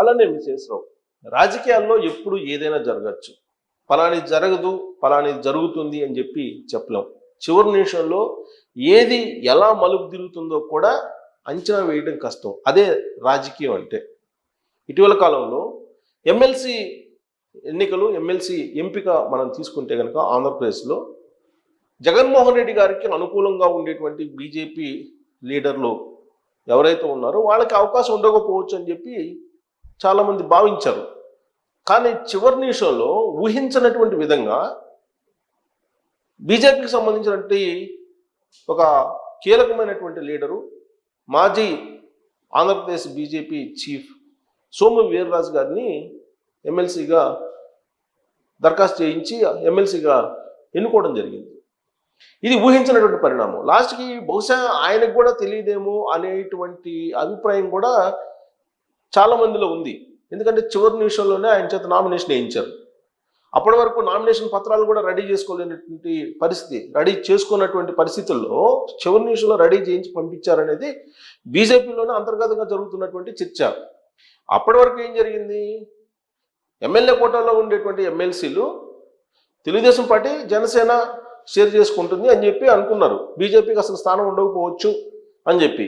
అలానే విశేషరావు రాజకీయాల్లో ఎప్పుడు ఏదైనా జరగచ్చు. ఫలాని జరగదు ఫలాని జరుగుతుంది అని చెప్పి చెప్పలేం. చివరి నిమిషంలో ఏది ఎలా మలుపు తిరుగుతుందో కూడా అంచనా వేయడం కష్టం. అదే రాజకీయం అంటే. ఇటీవల కాలంలో ఎమ్మెల్సీ ఎన్నికలు ఎమ్మెల్సీ ఎంపిక మనం తీసుకుంటే కనుక ఆంధ్రప్రదేశ్లో జగన్మోహన్ రెడ్డి గారికి అనుకూలంగా ఉండేటువంటి బీజేపీ లీడర్లు ఎవరైతే ఉన్నారో వాళ్ళకి అవకాశం ఉండకపోవచ్చు అని చెప్పి చాలామంది భావించారు. కానీ చివరి నిమిషంలో ఊహించినటువంటి విధంగా బీజేపీకి సంబంధించినటువంటి ఒక కీలకమైనటువంటి లీడరు మాజీ ఆంధ్రప్రదేశ్ బీజేపీ చీఫ్ సోము వీర్రాజు గారిని ఎమ్మెల్సీగా దరఖాస్తు చేయించి ఎమ్మెల్సీగా ఎన్నుకోవడం జరిగింది. ఇది ఊహించినటువంటి పరిణామం. లాస్ట్కి బహుశా ఆయనకు కూడా తెలియదేమో అనేటువంటి అభిప్రాయం కూడా చాలా మందిలో ఉంది. ఎందుకంటే చివరి నిమిషంలోనే ఆయన చేత నామినేషన్ వేయించారు. అప్పటి వరకు నామినేషన్ పత్రాలు కూడా రెడీ చేసుకోలేనటువంటి పరిస్థితి రెడీ చేసుకున్నటువంటి పరిస్థితుల్లో చివరి నిమిషంలో రెడీ చేయించి పంపించారనేది బీజేపీలోనే అంతర్గతంగా జరుగుతున్నటువంటి చర్చ. అప్పటి వరకు ఏం జరిగింది? ఎమ్మెల్యే కోటాలో ఉండేటువంటి ఎమ్మెల్సీలు తెలుగుదేశం పార్టీ జనసేన షేర్ చేసుకుంటుంది అని చెప్పి అనుకున్నారు. బీజేపీకి అసలు స్థానం ఉండకపోవచ్చు అని చెప్పి.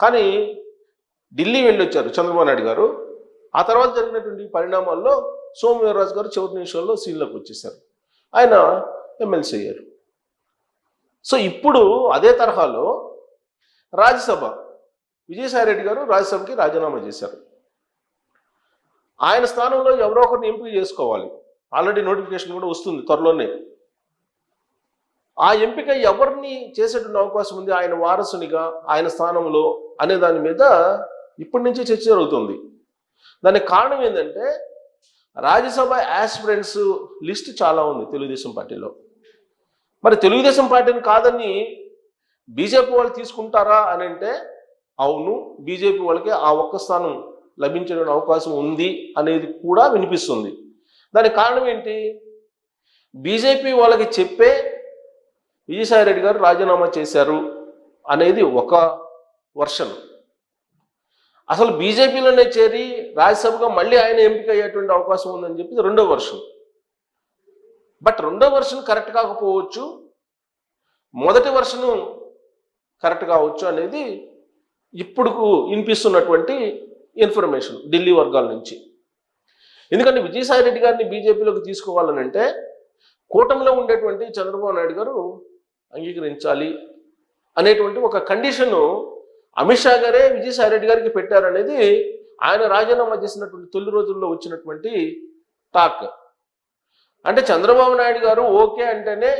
కానీ ఢిల్లీ వెళ్ళొచ్చారు చంద్రబాబు నాయుడు గారు. ఆ తర్వాత జరిగినటువంటి పరిణామాల్లో సోమవీరరాజు గారు చివరి నిమిషంలో సీన్లోకి వచ్చేసారు. ఆయన ఎమ్మెల్సీ అయ్యారు. సో ఇప్పుడు అదే తరహాలో రాజ్యసభ విజయసాయి రెడ్డి గారు రాజ్యసభకి రాజీనామా చేశారు. ఆయన స్థానంలో ఎవరో ఒకరిని ఎంపిక చేసుకోవాలి. ఆల్రెడీ నోటిఫికేషన్ కూడా వస్తుంది త్వరలోనే. ఆ ఎంపిక ఎవరిని చేసేటువంటి అవకాశం ఉంది? ఆయన వారసునిగా ఆయన స్థానంలో అనే దాని మీద ఇప్పటి నుంచి చర్చ జరుగుతుంది. దానికి కారణం ఏంటంటే రాజ్యసభ యాస్పిరెంట్స్ లిస్ట్ చాలా ఉంది తెలుగుదేశం పార్టీలో. మరి తెలుగుదేశం పార్టీని కాదని బీజేపీ వాళ్ళు తీసుకుంటారా అని అంటే అవును బీజేపీ వాళ్ళకి ఆ ఒక్క స్థానం లభించే అవకాశం ఉంది అనేది కూడా వినిపిస్తుంది. దానికి కారణం ఏంటి? బీజేపీ వాళ్ళకి చెప్పే విజయసాయి రెడ్డి గారు రాజీనామా చేశారు అనేది ఒక వర్షన్. అసలు బీజేపీలోనే చేరి రాజ్యసభగా మళ్ళీ ఆయన ఎంపిక అయ్యేటువంటి అవకాశం ఉందని చెప్పి రెండో వర్షన్ బట్ రెండో వర్షన్ కరెక్ట్ కాకపోవచ్చు మొదటి వర్షను కరెక్ట్ కావచ్చు అనేది ఇప్పుడు వినిపిస్తున్నటువంటి ఇన్ఫర్మేషన్ ఢిల్లీ వర్గాల నుంచి. ఎందుకంటే విజయసాయి రెడ్డి గారిని బీజేపీలోకి తీసుకోవాలనంటే కూటమిలో ఉండేటువంటి చంద్రబాబు నాయుడు గారు అంగీకరించాలి అనేటువంటి ఒక కండిషను అమిత్ షా గారే విజయసాయి రెడ్డి గారికి పెట్టారనేది ఆయన రాజీనామా చేసినటువంటి తొలి రోజుల్లో వచ్చినటువంటి టాక్. అంటే చంద్రబాబు నాయుడు గారు ఓకే అంటేనే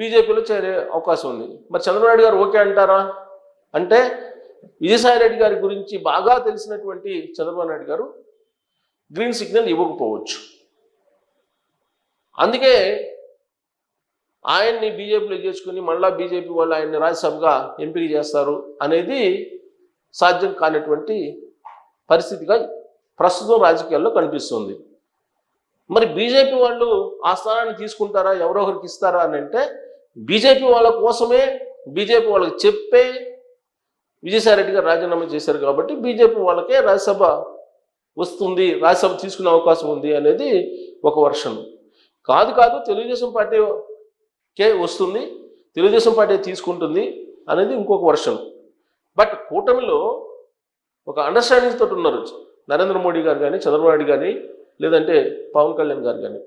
బీజేపీలో చేరే అవకాశం ఉంది. మరి చంద్రబాబు నాయుడు గారు ఓకే అంటారా? అంటే విజయసాయి రెడ్డి గారి గురించి బాగా తెలిసినటువంటి చంద్రబాబు నాయుడు గారు గ్రీన్ సిగ్నల్ ఇవ్వకపోవచ్చు. అందుకే ఆయన్ని బీజేపీలో చేసుకుని మళ్ళా బీజేపీ వాళ్ళు ఆయన్ని రాజ్యసభగా ఎంపిక చేస్తారు అనేది సాధ్యం కానటువంటి పరిస్థితిగా ప్రస్తుతం రాజకీయాల్లో కనిపిస్తుంది. మరి బీజేపీ వాళ్ళు ఆ స్థానాన్ని తీసుకుంటారా? ఎవరో ఒకరికి ఇస్తారా అని అంటే బీజేపీ వాళ్ళ కోసమే బీజేపీ వాళ్ళకి చెప్పే విజయసాయి రెడ్డి గారు రాజీనామా చేశారు కాబట్టి బీజేపీ వాళ్ళకే రాజ్యసభ వస్తుంది రాజ్యసభ తీసుకునే అవకాశం ఉంది అనేది ఒక వర్షన్. కాదు కాదు తెలుగుదేశం పార్టీ కే వస్తుంది తెలుగుదేశం పార్టీ తీసుకుంటుంది అనేది ఇంకొక వర్షన్. బట్ కూటమిలో ఒక అండర్స్టాండింగ్ తోటి ఉన్నారు నరేంద్ర మోడీ గారు కానీ చంద్రబాబు నాయుడు కానీ లేదంటే పవన్ కళ్యాణ్ గారు కానీ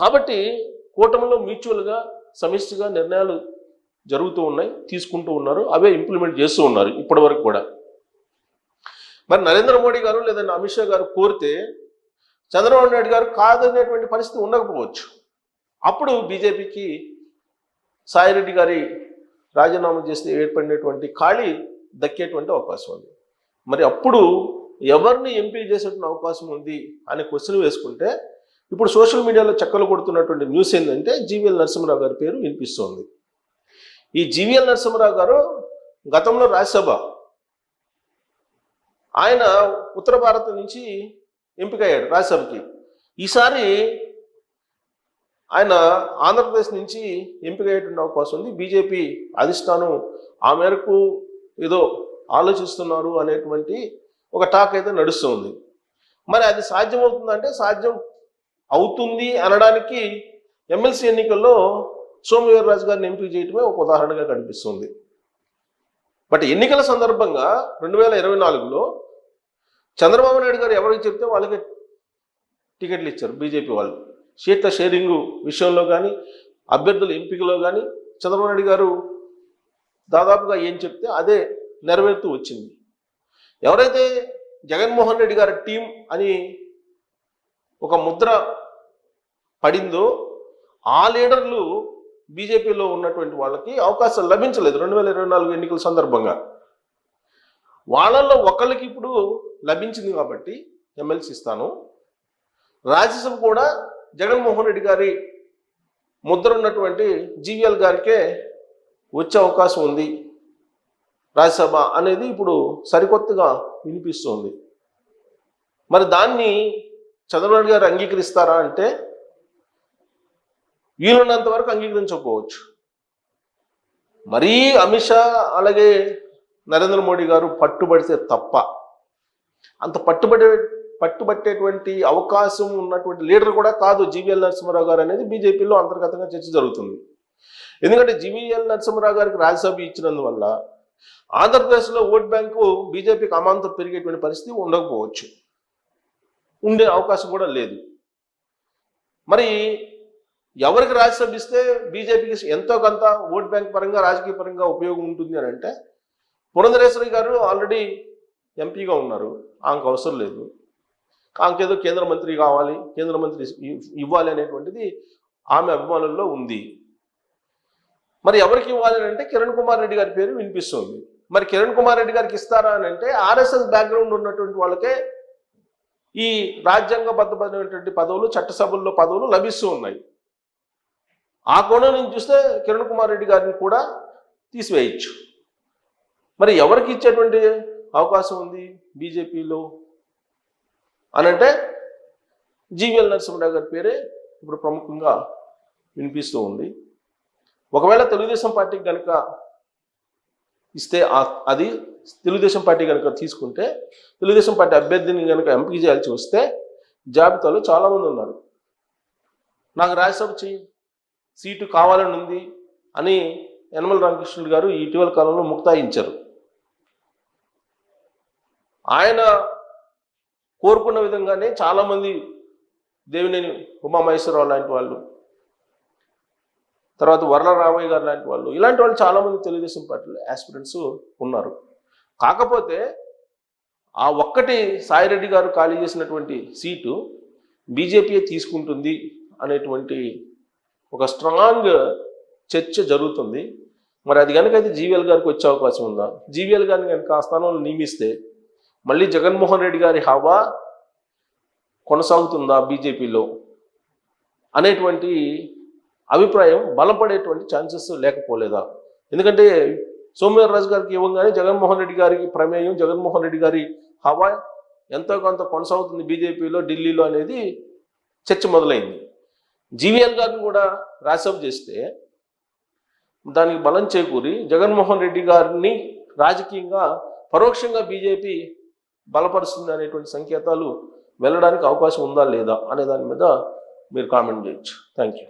కాబట్టి కూటమిలో మ్యూచువల్గా సమిష్టిగా నిర్ణయాలు జరుగుతూ ఉన్నాయి తీసుకుంటూ ఉన్నారు అవే ఇంప్లిమెంట్ చేస్తూ ఉన్నారు ఇప్పటి వరకు కూడా. మరి నరేంద్ర మోడీ గారు లేదంటే అమిత్ షా గారు కోరితే చంద్రబాబు నాయుడు గారు కాదనేటువంటి పరిస్థితి ఉండకపోవచ్చు. అప్పుడు బీజేపీకి సాయిరెడ్డి గారి రాజీనామా చేస్తే ఏర్పడినటువంటి ఖాళీ దక్కేటువంటి అవకాశం ఉంది. మరి అప్పుడు ఎవరిని ఎంపీ చేసేటువంటి అవకాశం ఉంది అనే క్వశ్చన్ వేసుకుంటే ఇప్పుడు సోషల్ మీడియాలో చక్కలు కొడుతున్నటువంటి న్యూస్ ఏంటంటే జీవీఎల్ నరసింహరావు గారి పేరు వినిపిస్తోంది. ఈ జీవీఎల్ నరసింహరావు గారు గతంలో రాజ్యసభ ఆయన ఉత్తర భారత్ నుంచి ఎంపికయ్యాడు రాజ్యసభకి. ఈసారి ఆయన ఆంధ్రప్రదేశ్ నుంచి ఎంపిక అయ్యేటువంటి అవకాశం ఉంది. బీజేపీ అధిష్టానం ఆ మేరకు ఏదో ఆలోచిస్తున్నారు అనేటువంటి ఒక టాక్ అయితే నడుస్తుంది మరి అది సాధ్యమవుతుందంటే సాధ్యం అవుతుంది అనడానికి ఎమ్మెల్సీ ఎన్నికల్లో సోమవీర్రాజు గారిని ఎంపిక చేయటమే ఒక ఉదాహరణగా కనిపిస్తుంది. బట్ ఎన్నికల సందర్భంగా రెండు వేల ఇరవై నాలుగులో చంద్రబాబు నాయుడు గారు ఎవరికి చెప్తే వాళ్ళకి టికెట్లు ఇచ్చారు బీజేపీ వాళ్ళు. సీట్ల షేరింగ్ విషయంలో కానీ అభ్యర్థుల ఎంపికలో కానీ చంద్రబాబు నాయుడు గారు దాదాపుగా ఏం చెప్తే అదే నెరవేరుతూ వచ్చింది. ఎవరైతే జగన్మోహన్ రెడ్డి గారి టీం అని ఒక ముద్ర పడిందో ఆ లీడర్లు బీజేపీలో ఉన్నటువంటి వాళ్ళకి అవకాశం లభించలేదు రెండు వేల ఇరవై నాలుగు ఎన్నికల సందర్భంగా. వాళ్ళల్లో ఒకళ్ళకి ఇప్పుడు లభించింది కాబట్టి ఎమ్మెల్సీ ఇస్తాను రాజ్యసభ కూడా జగన్మోహన్ రెడ్డి గారి ముద్ర ఉన్నటువంటి జీవీఎల్ గారికే వచ్చే అవకాశం ఉంది రాజ్యసభ అనేది ఇప్పుడు సరికొత్తగా వినిపిస్తుంది. మరి దాన్ని చంద్రబాబు గారు అంగీకరిస్తారా అంటే వీలున్నంత వరకు అంగీకరించకపోవచ్చు. మరీ అమిత్ షా అలాగే నరేంద్ర మోడీ గారు పట్టుబడితే తప్ప. అంత పట్టుబడే పట్టుబట్టేటువంటి అవకాశం ఉన్నటువంటి లీడర్ కూడా కాదు జీవీఎల్ నరసింహారావు గారు అనేది బీజేపీలో అంతర్గతంగా చర్చ జరుగుతుంది. ఎందుకంటే జీవీఎల్ నరసింహారావు గారికి రాజ్యసభ ఇచ్చినందువల్ల ఆంధ్రప్రదేశ్లో ఓట్ బ్యాంకు బీజేపీకి అమాంతం పెరిగేటువంటి పరిస్థితి ఉండకపోవచ్చు. ఉండే అవకాశం కూడా లేదు. మరి ఎవరికి రాజ్యసభ ఇస్తే బీజేపీకి ఎంతో కొంత ఓట్ బ్యాంక్ పరంగా రాజకీయ పరంగా ఉపయోగం ఉంటుంది అని అంటే పురంధరేశ్వరి గారు ఆల్రెడీ ఎంపీగా ఉన్నారు. ఆమెకు అవసరం లేదు. ఆమెకేదో కేంద్ర మంత్రి కావాలి కేంద్ర మంత్రి ఇవ్వాలి అనేటువంటిది ఆమె అభిమానుల్లో ఉంది. మరి ఎవరికి ఇవ్వాలి అని అంటే కిరణ్ కుమార్ రెడ్డి గారి పేరు వినిపిస్తుంది. మరి కిరణ్ కుమార్ రెడ్డి గారికి ఇస్తారా అని అంటే ఆర్ఎస్ఎస్ బ్యాక్గ్రౌండ్ ఉన్నటువంటి వాళ్ళకే ఈ రాజ్యాంగబద్ధమైనటువంటి పదవులు చట్టసభల్లో పదవులు లభిస్తూ ఉన్నాయి. ఆ కోణం నుంచి చూస్తే కిరణ్ కుమార్ రెడ్డి గారిని కూడా తీసివేయచ్చు. మరి ఎవరికి ఇచ్చేటువంటి అవకాశం ఉంది? బీజేపీలో అని అంటే జీవీఎల్ నరసింహరావు గారి పేరే ఇప్పుడు ప్రముఖంగా వినిపిస్తూ ఉంది. ఒకవేళ తెలుగుదేశం పార్టీకి కనుక ఇస్తే అది తెలుగుదేశం పార్టీ కనుక తీసుకుంటే తెలుగుదేశం పార్టీ అభ్యర్థిని కనుక ఎంపిక చేయాల్సి వస్తే జాబితాలో చాలామంది ఉన్నారు. నాకు రాజ్యసభ సీటు కావాలని ఉంది అని యనమల రామకృష్ణుడు గారు ఇటీవల కాలంలో ముక్తాయించారు. ఆయన కోరుకున్న విధంగానే చాలామంది దేవినేని ఉమామహేశ్వరరావు లాంటి వాళ్ళు తర్వాత వరల రామయ్య గారు లాంటి వాళ్ళు ఇలాంటి వాళ్ళు చాలామంది తెలుగుదేశం పార్టీలో ఆస్పిరెంట్స్ ఉన్నారు. కాకపోతే ఆ ఒక్కటి సాయిరెడ్డి గారు ఖాళీ చేసినటువంటి సీటు బీజేపీ తీసుకుంటుంది అనేటువంటి ఒక స్ట్రాంగ్ చర్చ జరుగుతుంది. మరి అది కనుక అయితే జీవీఎల్ గారికి వచ్చే అవకాశం ఉందా? జీవీఎల్ గారిని కనుక ఆ స్థానంలో నియమిస్తే మళ్ళీ జగన్మోహన్ రెడ్డి గారి హవా కొనసాగుతుందా బీజేపీలో అనేటువంటి అభిప్రాయం బలపడేటువంటి ఛాన్సెస్ లేకపోలేదా? ఎందుకంటే సోమవీర్రాజు గారికి ఇవ్వగానే జగన్మోహన్ రెడ్డి గారికి ప్రమేయం జగన్మోహన్ రెడ్డి గారి హవా ఎంతో కొంత కొనసాగుతుంది బీజేపీలో ఢిల్లీలో అనేది చర్చ మొదలైంది. జీవీఎల్ గారిని కూడా రాసప్ చేస్తే దానికి బలం చేకూరి జగన్మోహన్ రెడ్డి గారిని రాజకీయంగా పరోక్షంగా బీజేపీ బలపరుస్తుంది అనేటువంటి సంకేతాలు వెళ్ళడానికి అవకాశం ఉందా లేదా అనే దాని మీద మీరు కామెంట్ చేయొచ్చు. Thank you